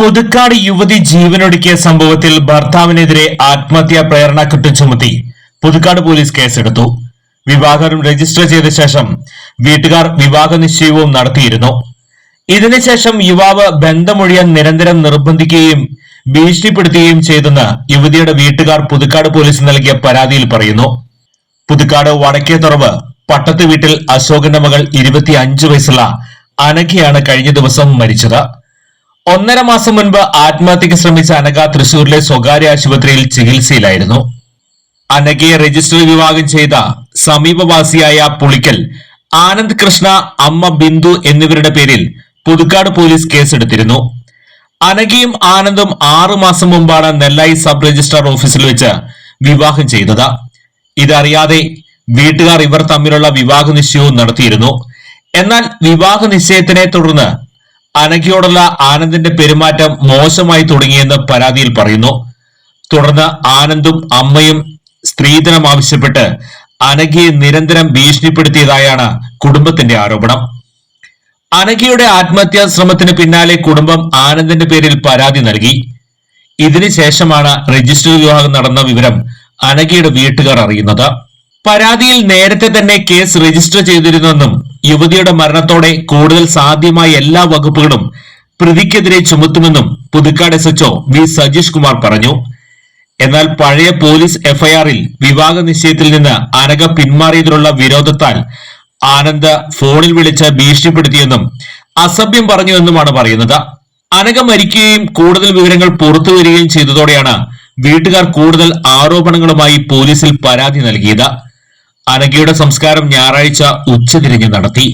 പുതുക്കാട് യുവതി ജീവനൊടുക്കിയ സംഭവത്തിൽ ഭർത്താവിനെതിരെ ആത്മഹത്യാ പ്രേരണ കുറ്റം ചുമത്തി. പുതുക്കാട് പോലീസ് കേസെടുത്തു. വിവാഹം രജിസ്റ്റർ ചെയ്ത ശേഷം വീട്ടുകാർ വിവാഹ നിശ്ചയവും നടത്തിയിരുന്നു. ഇതിനുശേഷം യുവാവ് ബന്ധമൊഴിയാൻ നിരന്തരം നിർബന്ധിക്കുകയും ഭീഷണിപ്പെടുത്തുകയും ചെയ്തെന്ന് യുവതിയുടെ വീട്ടുകാർ പുതുക്കാട് പോലീസ് നൽകിയ പരാതിയിൽ പറയുന്നു. പുതുക്കാട് വടക്കേത്തുറവ് പട്ടത്ത് വീട്ടിൽ അശോകന്റെ മകൾ ഇരുപത്തിയഞ്ചു വയസ്സുള്ള അനഘയാണ് കഴിഞ്ഞ ദിവസം മരിച്ചത്. ഒന്നര മാസം മുൻപ് ആത്മഹത്യക്ക് ശ്രമിച്ച അനക തൃശൂരിലെ സ്വകാര്യ ആശുപത്രിയിൽ ചികിത്സയിലായിരുന്നു. അനകയെ രജിസ്റ്റർ വിവാഹം ചെയ്ത സമീപവാസിയായ പുളിക്കൽ ആനന്ദ് കൃഷ്ണ അമ്മ ബിന്ദു എന്നിവരുടെ പേരിൽ പുതുക്കാട് പോലീസ് കേസെടുത്തിരുന്നു. അനകയും ആനന്ദും ആറു മാസം മുമ്പാണ് നെല്ലായി സബ് രജിസ്ട്രാർ ഓഫീസിൽ വെച്ച് വിവാഹം ചെയ്തത്. ഇതറിയാതെ വീട്ടുകാർ ഇവർ തമ്മിലുള്ള വിവാഹ നിശ്ചയവും നടത്തിയിരുന്നു. എന്നാൽ വിവാഹ നിശ്ചയത്തിനെ തുടർന്ന് അനഘയോടുള്ള ആനന്ദിന്റെ പെരുമാറ്റം മോശമായി തുടങ്ങിയെന്ന് പരാതിയിൽ പറയുന്നു. തുടർന്ന് ആനന്ദും അമ്മയും സ്ത്രീധനം ആവശ്യപ്പെട്ട് അനഘയെ നിരന്തരം ഭീഷണിപ്പെടുത്തിയതായാണ് കുടുംബത്തിന്റെ ആരോപണം. അനഘയുടെ ആത്മഹത്യാ ശ്രമത്തിന് പിന്നാലെ കുടുംബം ആനന്ദിന്റെ പേരിൽ പരാതി നൽകി. ഇതിനുശേഷമാണ് രജിസ്റ്റർ വിവാഹം നടന്ന വിവരം അനഘയുടെ വീട്ടുകാർ അറിയുന്നത്. പരാതിയിൽ നേരത്തെ തന്നെ കേസ് രജിസ്റ്റർ ചെയ്തിരുന്നെന്നും യുവതിയുടെ മരണത്തോടെ കൂടുതൽ സാധ്യമായ എല്ലാ വകുപ്പുകളും പ്രതിക്കെതിരെ ചുമത്തുമെന്നും Puthukkad S HO V Sajeesh Kumar പറഞ്ഞു. എന്നാൽ പഴയ പോലീസ് എഫ്ഐആറിൽ വിവാഹ നിശ്ചയത്തിൽ നിന്ന് അനഘ പിന്മാറിയതിലുള്ള വിരോധത്താൽ ആനന്ദ് ഫോണിൽ വിളിച്ച് ഭീഷണിപ്പെടുത്തിയെന്നും അസഭ്യം പറഞ്ഞു പറഞ്ഞുവെന്നുമാണ് പറയുന്നത്. അനഘ മരിക്കുകയും കൂടുതൽ വിവരങ്ങൾ പുറത്തു വരികയും ചെയ്തതോടെയാണ് വീട്ടുകാർ കൂടുതൽ ആരോപണങ്ങളുമായി പോലീസിൽ പരാതി നൽകിയത്. അനഘയുടെ സംസ്കാരം ഞായറാഴ്ച ഉച്ചതിരിഞ്ഞ് നടത്തി.